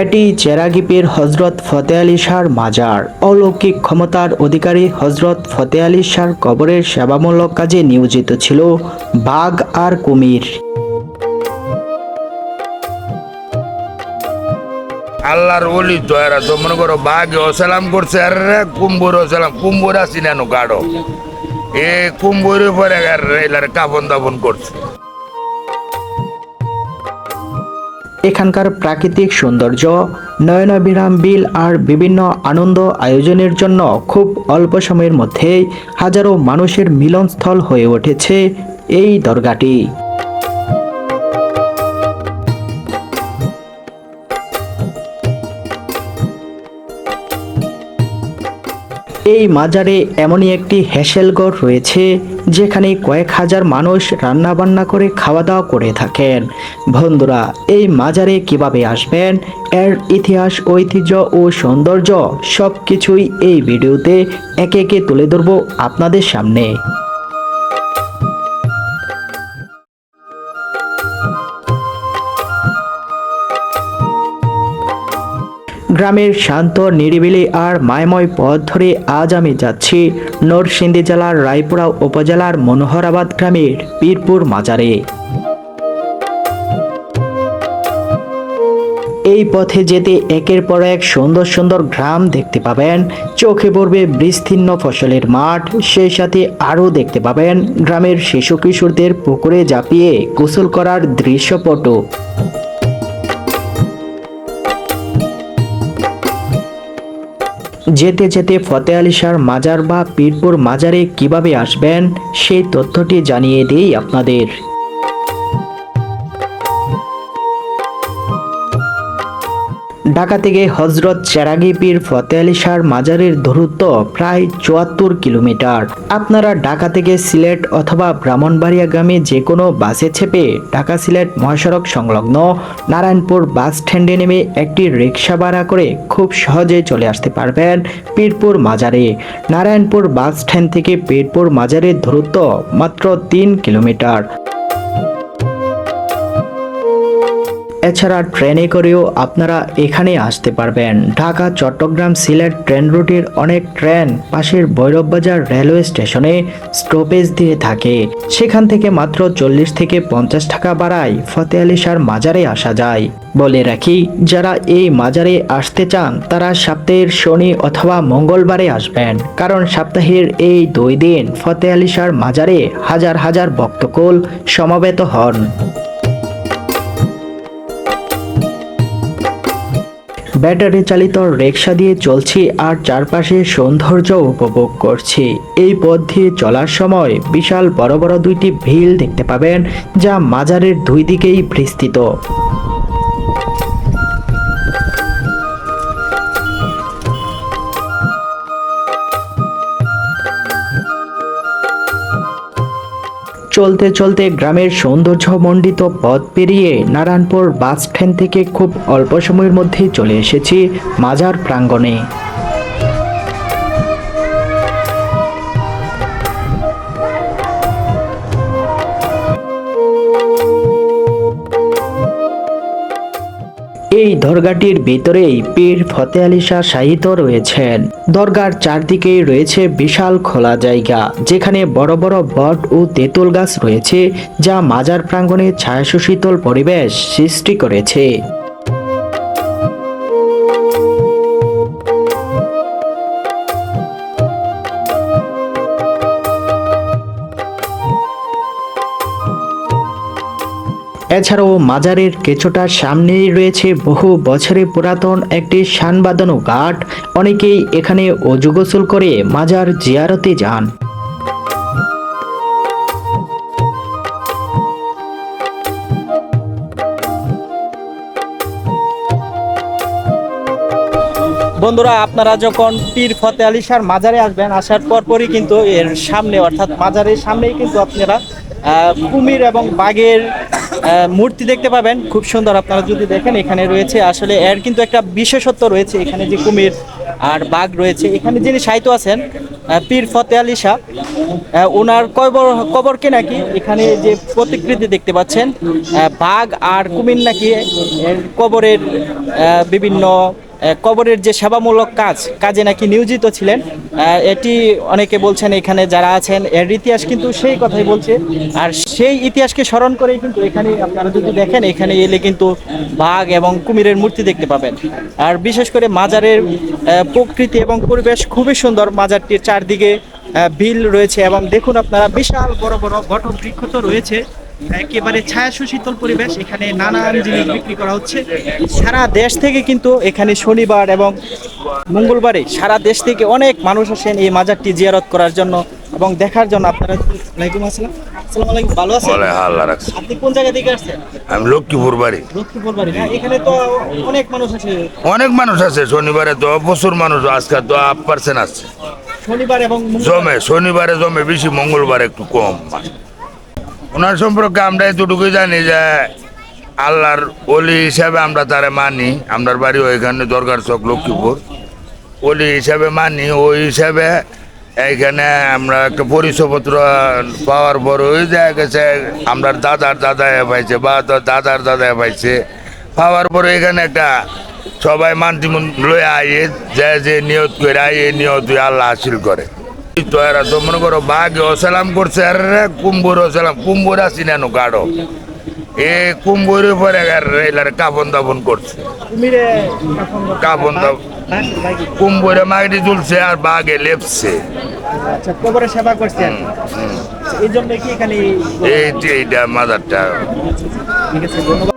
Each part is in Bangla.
এটি চেরাগিপের হজরত ফতে আলী শাহর মাজার। অলৌকিক ক্ষমতার অধিকারী হজরত ফতে আলী শাহর কবরের সেবামূলক কাজে নিয়োজিত ছিল বাঘ আর কুমির। আল্লাহর ওলি এরা তো মনে করো বাঘে সালাম করছে, আর কুম্বুর সালাম কুম্বুর আসি না গাঢ়। এ কুম্বুর পরে আর এলার কাপন দাপন করছে। এখানকার প্রাকৃতিক সৌন্দর্য, নয়নবিরাম বিল আর বিভিন্ন আনন্দ আয়োজনের জন্য খুব অল্প সময়ের মধ্যেই হাজারো মানুষের মিলনস্থল হয়ে উঠেছে এই দরগাটি। এই মাজারে এমনই একটি হ্যাসেলগড় রয়েছে, যেখানে কয়েক হাজার মানুষ রান্না বান্না করে খাওয়া দাওয়া করে থাকেন। বন্ধুরা, এই মাজারে কীভাবে আসবেন, এর ইতিহাস, ঐতিহ্য ও সৌন্দর্য সব কিছুই এই ভিডিওতে একে একে তুলে ধরবো আপনাদের সামনে। গ্রামের শান্ত, নিরিবিলি আর মায়ময় পথ ধরে আজ আমি যাচ্ছি নরসিংদী জেলার রায়পুরা উপজেলার মনোহরাবাদ গ্রামের পীরপুর মাজারে। এই পথে যেতে একের পর এক সুন্দর সুন্দর গ্রাম দেখতে পাবেন। চোখে পড়বে বিস্তীর্ণ ফসলের মাঠ, সেই সাথে আরও দেখতে পাবেন গ্রামের শিশু কিশোরদের পুকুরে ঝাঁপিয়ে গোসল করার দৃশ্যপটও। যেতে যেতে ফতে আলী শাহর মাজার বা পীরপুর মাজারে কীভাবে আসবেন, সেই তথ্যটি জানিয়ে দিই আপনাদের। ঢাকা থেকে হজরত চেরাগি পীর ফতে আলী শাহর মাজারের দূরত্ব প্রায় চুয়াত্তর কিলোমিটার। আপনারা ঢাকা থেকে সিলেট অথবা ব্রাহ্মণবাড়িয়াগামী যে কোনো বাসে চেপে ঢাকা সিলেট মহাসড়ক সংলগ্ন নারায়ণপুর বাস স্ট্যান্ডে নেমে একটি রিক্সা ভাড়া করে খুব সহজে চলে আসতে পারবেন পীরপুর মাজারে। নারায়ণপুর বাস স্ট্যান্ড থেকে পীরপুর মাজারের দূরত্ব মাত্র তিন কিলোমিটার। এছাড়া ট্রেনে করেও আপনারা এখানে আসতে পারবেন। ঢাকা, চট্টগ্রাম, সিলেট ট্রেন রুটের অনেক ট্রেন পাশের ভৈরববাজার রেলওয়ে স্টেশনে স্টপেজ দিয়ে থাকে। সেখান থেকে মাত্র চল্লিশ থেকে পঞ্চাশ টাকা বাড়ায় ফতে আলী শাহর মাজারে আসা যায়। বলে রাখি, যারা এই মাজারে আসতে চান, তারা সপ্তাহের শনি অথবা মঙ্গলবারে আসবেন। কারণ সপ্তাহের এই দুই দিন ফতে আলী শাহর মাজারে হাজার হাজার ভক্তকুল সমবেত হন। ব্যাটারি চালিত রিক্সা দিয়ে চলছি আর চারপাশে সৌন্দর্য উপভোগ করছি। এই পথ দিয়ে চলার সময় বিশাল বড় বড় দুইটি ভিল দেখতে পাবেন, যা মাজারের দুই দিকেই বিস্তৃত। চলতে চলতে গ্রামের সৌন্দর্যমণ্ডিত পথ পেরিয়ে নারায়ণপুর বাস স্ট্যান্ড থেকে খুব অল্প সময়ের মধ্যেই চলে এসেছি মাজার প্রাঙ্গণে। দরগাটির ভিতরেই পীর ফতে আলী শাহ সাহিত্য রয়েছেন। দরগার চারদিকেই রয়েছে বিশাল খোলা জায়গা, যেখানে বড় বড় বট ও তেঁতুল গাছ রয়েছে, যা মাজার প্রাঙ্গণে ছায়াশীতল পরিবেশ সৃষ্টি করেছে। এছাড়াও মাজারের কিছুটা সামনেই রয়েছে বহু বছরের পুরাতন একটি শান বাঁধানো ঘাট। অনেকেই এখানে অজু গোসল করে মাজার জিয়ারতে যান। বন্ধুরা, আপনারা যখন পীর ফতে আলী শাহর মাজারে আসবেন, আসার পরপরই কিন্তু এর সামনে, অর্থাৎ মাজারের সামনেই কিন্তু আপনারা কুমির এবং বাঘের মূর্তি দেখতে পাবেন। খুব সুন্দর আপনারা যদি দেখেন, এখানে রয়েছে আসলে এর কিন্তু একটা বিশেষত্ব রয়েছে। এখানে যে কুমির আর বাঘ রয়েছে, এখানে যিনি সাহিত্য আছেন পীর ফতে আলী শাহ ওনার কবর কবরকে নাকি? এখানে যে প্রতিকৃতি দেখতে পাচ্ছেন বাঘ আর কুমির নাকি কবরের বিভিন্ন কবরের যে সেবামূলক কাজ, কাজে নাকি নিয়োজিত ছিলেন। এটি অনেকে বলছেন এখানে যারা আছেন, এর ইতিহাস কিন্তু সেই কথাই বলছে। আর সেই ইতিহাসকে স্মরণ করেই কিন্তু এখানে আপনারা যদি দেখেন, এখানে এলে কিন্তু বাঘ এবং কুমিরের মূর্তি দেখতে পাবেন। আর বিশেষ করে মাজারের প্রকৃতি এবং পরিবেশ খুবই সুন্দর। মাজারটির চারদিকে বিল রয়েছে এবং দেখুন আপনারা, বিশাল বড় বড় বট বৃক্ষ তো রয়েছে। একেবারে ছায়া সুশীতল পরিবেশ এখানে নানান জিনিস বিক্রি করা হচ্ছে। সারা দেশ থেকে কিন্তু এখানে শনিবার এবং মঙ্গলবারে সারা দেশ থেকে অনেক মানুষ আসেন এই মাজারটি জিয়ারত করার জন্য এবং দেখার জন্য। আপনারা ওয়ালাইকুম আসসালাম। আসসালামু আলাইকুম ভালো আছেন? বলে রাখছে আপনি কোন জায়গা থেকে আসছেন? আমি লক্ষ্মীপুর বাড়ি। লক্ষ্মীপুর বাড়ি। এখানে তো অনেক মানুষ আছে। অনেক মানুষ আছে শনিবারে তো প্রচুর মানুষ আজকে তো আপ পার্সেন্ট আছে শনিবার এবং জমে শনিবারে জমে বেশি মঙ্গলবার একটু কম। ওনার সম্পর্কে আমরা এতটুকুই জানি যে আল্লাহর অলি হিসাবে আমরা তারে মানি। আমরার বাড়ি ওইখানে দরকার চক লক্ষ্মীপুর। অলি হিসাবে মানি, ওই হিসাবে এইখানে আমরা একটা পরিচয়পত্র পাওয়ার পর ওই জায়গা গেছে আমরা দাদার দাদায় পাইছে, বা দাদার দাদায় পাইছে। পাওয়ার পরে এখানে একটা সবাই মান্তি লয়ে আইয়ে, যে যে নিয়ত করে আইয়ে নিয়ত আল্লাহ হাসিল করে। তো এরা তো মনে করো বাঘ অসালাম করছে আর কুম্ভুর অসালাম কুম্ভুর আসি নেন গাঢ়। এ কুম্ভুর উপরে এলার কাপন দাপন করছে। কাপন দাপন। কুম্ভরে মাগড়ি তুলছে আর বাঘে লেপছে। আচ্ছা সেবা এই জন্য কি এখানে এইটা মাদারটা। ঠিক আছে ধন্যবাদ।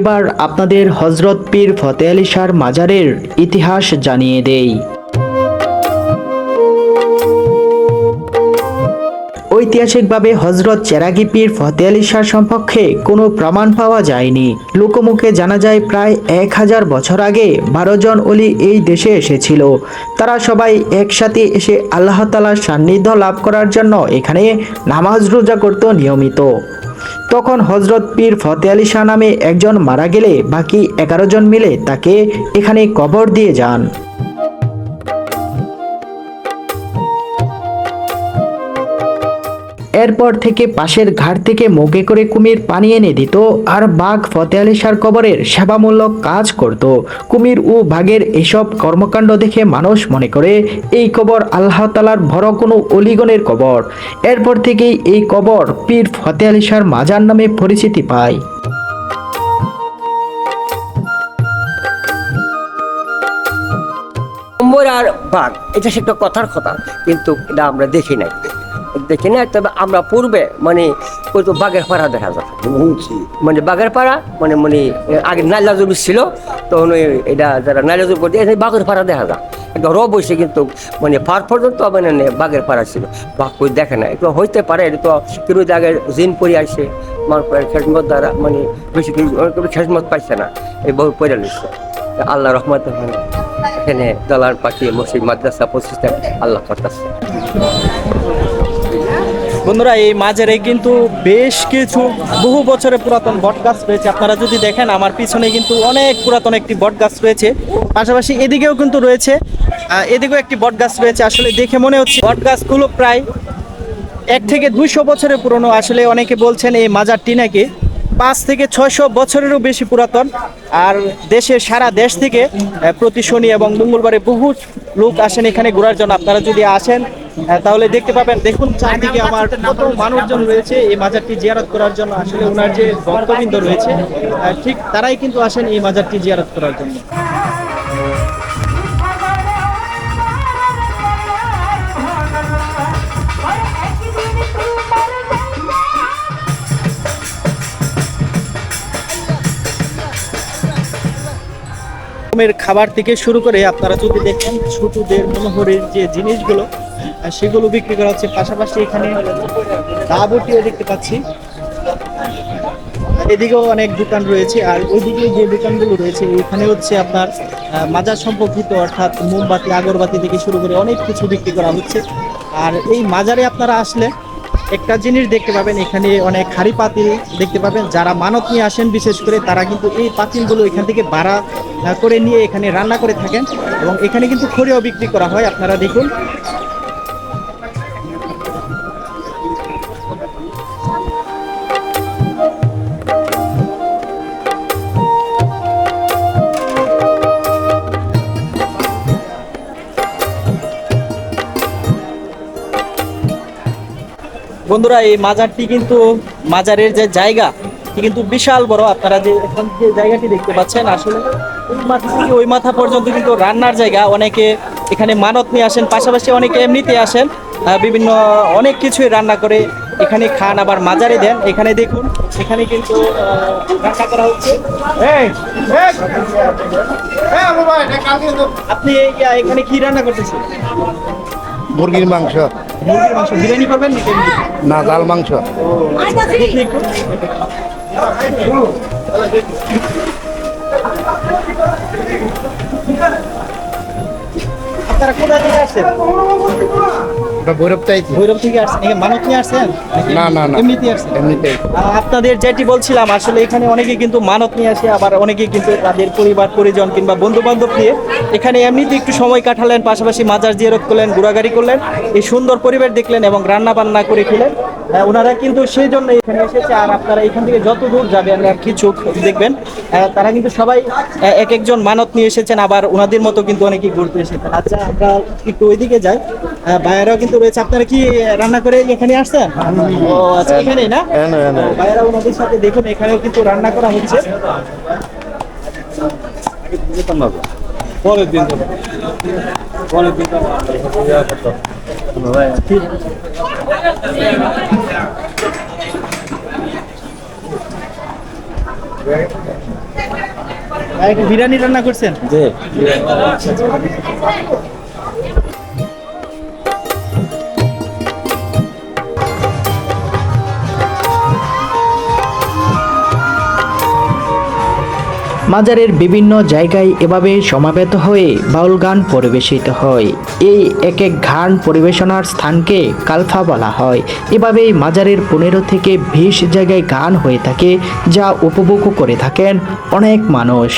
এবার আপনাদের হজরত পীর ফতে আলী শাহর মাজারের ইতিহাস জানিয়ে দেই। ঐতিহাসিকভাবে হজরত চেরাগি পীর ফতে আলী শাহ সম্পর্কে কোনো প্রমাণ পাওয়া যায়নি। লোকমুখে জানা যায়, প্রায় এক হাজার বছর আগে বারো জন অলি এই দেশে এসেছিল। তারা সবাই একসাথে এসে আল্লাহ তালার সান্নিধ্য লাভ করার জন্য এখানে নামাজ রোজা করত নিয়মিত। তখন হজরত পীর ফতে আলী শাহ নামে একজন মারা গেলে বাকি এগারো জন মিলে তাকে এখানে কবর দিয়ে যান। এরপর থেকে পাশের ঘাট থেকে মুখে করে কুমির পানি এনে দিত আর বাঘ ফতে আলী শাহর কবরের সেবামূলক কাজ করত। কুমির ও বাঘের এসব কর্মকাণ্ড দেখে মানুষ মনে করে, এই কবর আল্লাহ তালার বড় কোনো অলিগণের কবর। এরপর থেকেই এই কবর পীর ফতে আলী শাহর মাজার নামে পরিচিতি পায়। আর বাঘ, এটা সে একটা কথার কথা, কিন্তু এটা আমরা দেখি নাই। দেখি না তবে আমরা পূর্বে মানে ওই তো বাঘের পাড়া দেখা যায়। মানে বাঘের পাড়া মানে মানে আগে নাইলা জমি ছিল তখন ওই এটা যারা নাইলা জমি করতে এখানে বাঘের পাড়া দেখা যায়। একটা রব হয়েছে কিন্তু মানে পার পর্যন্ত মানে বাঘের পাড়া ছিল। বাঘ কই দেখে না একটু হইতে পারে এটা তো কিন্তু আগে জিন পরি আসে আমার খেসমত দ্বারা মানে বেশি খেসমত পাইছে না এই বহু পরে নিচ্ছে আল্লাহ রহমত এখানে দলার পাখি মসজিদ মাদ্রাসা প্রতিষ্ঠা আল্লাহ করতেছে বন্ধুরা, এই মাঝারে কিন্তু বেশ কিছু বহু বছরের পুরাতন বট গাছ রয়েছে। আপনারা যদি দেখেন, আমার পিছনে কিন্তু অনেক পুরাতন একটি বট গাছ রয়েছে। পাশাপাশি এদিকেও কিন্তু রয়েছে এদিকেও একটি বট গাছ রয়েছে। আসলে দেখে মনে হচ্ছে বট গাছগুলো প্রায় এক থেকে দুইশো বছরের পুরনো। আসলে অনেকে বলছেন এই মাজারটি নাকি পাঁচ থেকে ছয়শো বছরেরও বেশি পুরাতন। আর দেশের সারা দেশ থেকে প্রতি শনি এবং মঙ্গলবারে বহু লোক আসেন এখানে ঘোরার জন্য। আপনারা যদি আসেন তাহলে দেখতে পাবেন, দেখুন চারদিকে আমার কত মানুষজন রয়েছে এই মাজারটি জিয়ারত করার জন্য। আসলে ওনার যে ভক্তবৃন্দ রয়েছে ঠিক তারাই কিন্তু আসেন এই মাজারটি জিয়ারত করার জন্য। খাবার থেকে শুরু করে আপনারা যদি দেখেন ছোটদের মনোহরের যে জিনিসগুলো সেগুলো বিক্রি করা হচ্ছে। পাশাপাশি এখানে দাবটিও দেখতে পাচ্ছি। এদিকেও অনেক দোকান রয়েছে। আর ওইদিকে যে দোকানগুলো রয়েছে, এখানে হচ্ছে আপনার মাজার সম্পর্কিত অর্থাৎ মোমবাতি, আগরবাতি থেকে শুরু করে অনেক কিছু বিক্রি করা হচ্ছে। আর এই মাজারে আপনারা আসলে একটা জিনিস দেখতে পাবেন, এখানে অনেক হাড়ি পাতিল দেখতে পাবেন। যারা মানত নিয়ে আসেন, বিশেষ করে তারা কিন্তু এই পাতিলগুলো এখান থেকে ভাড়া করে নিয়ে এখানে রান্না করে থাকেন। এবং এখানে কিন্তু খড়িও বিক্রি করা হয়, আপনারা দেখুন। বন্ধুরা এই মাজারটি কিন্তু মাজারের যে জায়গা কিন্তু বিশাল বড়। আপনারা যে এখন যে জায়গাটি দেখতে পাচ্ছেন আসলে ওই মাথা থেকে ওই মাথা পর্যন্ত কিন্তু রান্নার জায়গা। অনেকে এখানে মানত নিয়ে আসেন পাশাপাশি অনেকে এমনিতে আসেন বিভিন্ন অনেক কিছুই রান্না করে এখানে খান আবার মাজারে দেন। এখানে দেখুন এখানে কিন্তু রান্না করা হচ্ছে। আপনি এখানে কি রান্না করতেছেন? মুরগির মাংস। মুরগির মাংস বিরিয়ানি করবেন না ডাল মাংস। আপনারা কোথা থেকে আসছেন? ওটা ভৈরব চাইছি ভৈরব থেকে আসছেন। এখানে মানত নিয়ে আসছেন? না, না, না। এমনিতে আসছেন? এমনিতেই। আপনাদের যেটি বলছিলাম আসলে এখানে অনেকে কিন্তু মানত নিয়ে আসে আবার অনেকে কিন্তু তাদের পরিবার পরিজন কিংবা বন্ধু বান্ধব নিয়ে এখানে এমনিতে একটু সময় কাটালেন পাশাপাশি মাজার জিয়ারত করলেন ঘোরাঘুরি করলেন এই সুন্দর পরিবেশ দেখলেন এবং রান্না বান্না করে খেলেন। ওনারা কিন্তু সেই জন্য এখানে এসেছে আর আপনারা এখান থেকে যত দূর যাবেন আর কিছু দেখবেন তারা কিন্তু সবাই এক একজন মানত নিয়ে এসেছেন আবার ওনাদের মতো কিন্তু অনেকেই ঘুরতে এসেছেন। আচ্ছা আমরা একটু ওইদিকে যাই। ভাইয়েরাও কিন্তু রয়েছে। আপনারা কি রান্না করে এখানে আসছেন? ও আচ্ছা এখানেই না? ভাইয়েরা ওনাদের সাথে দেখুন এখানেও কিন্তু রান্না করা হচ্ছে। পরের দিন পরের দিন বিরিয়ানি রান্না করছেন? মাজারের বিভিন্ন জায়গায় এভাবে সমাবেত হয়ে বাউল গান পরিবেশিত হয়। এই এক এক গান পরিবেশনার স্থানকে কালফা বলা হয়। এভাবে মাজারের পনেরো থেকে বিশ জায়গায় গান হয়ে থাকে, যা উপভোগ করে থাকেন অনেক মানুষ।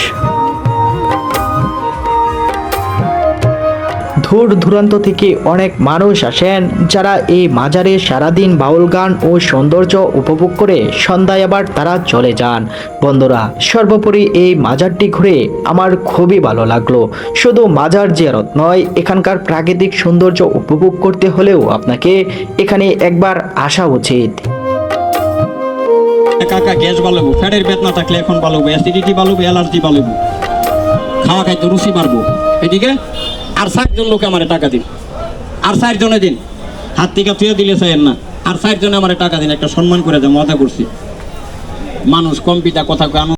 দূর দূরান্ত থেকে অনেক মানুষ আসেন যারা এই মাজারে সারাদিন বাউল গান ও সৌন্দর্য উপভোগ করে সন্ধ্যায় আবার তারা চলে যান। বন্ধুরা, সর্বোপরি এই মাজারটি ঘুরে আমার খুবই ভালো লাগল। শুধু মাজার জিয়ারত নয়, এখানকার প্রাকৃতিক সৌন্দর্য উপভোগ করতে হলেও আপনাকে এখানে একবার আসা উচিত। কাকা গ্যাস বাড়বো ফ্যাটের বেদনা থাকলে এখন বাড়বো অ্যাসিডিটি বাড়বো অ্যালার্জি বাড়বো খাওয়া খাইতে রুচি বাড়বো। এদিকে আর ষাটজন লোকে আমার টাকা দিন আর চারজনে জনে দিন। হাত থেকে তুই দিলে চাই না। আর চারজনে জনে আমার টাকা দিন। একটা সম্মান করে দেয়, মজা করছি। মানুষ কম্পিটা কথা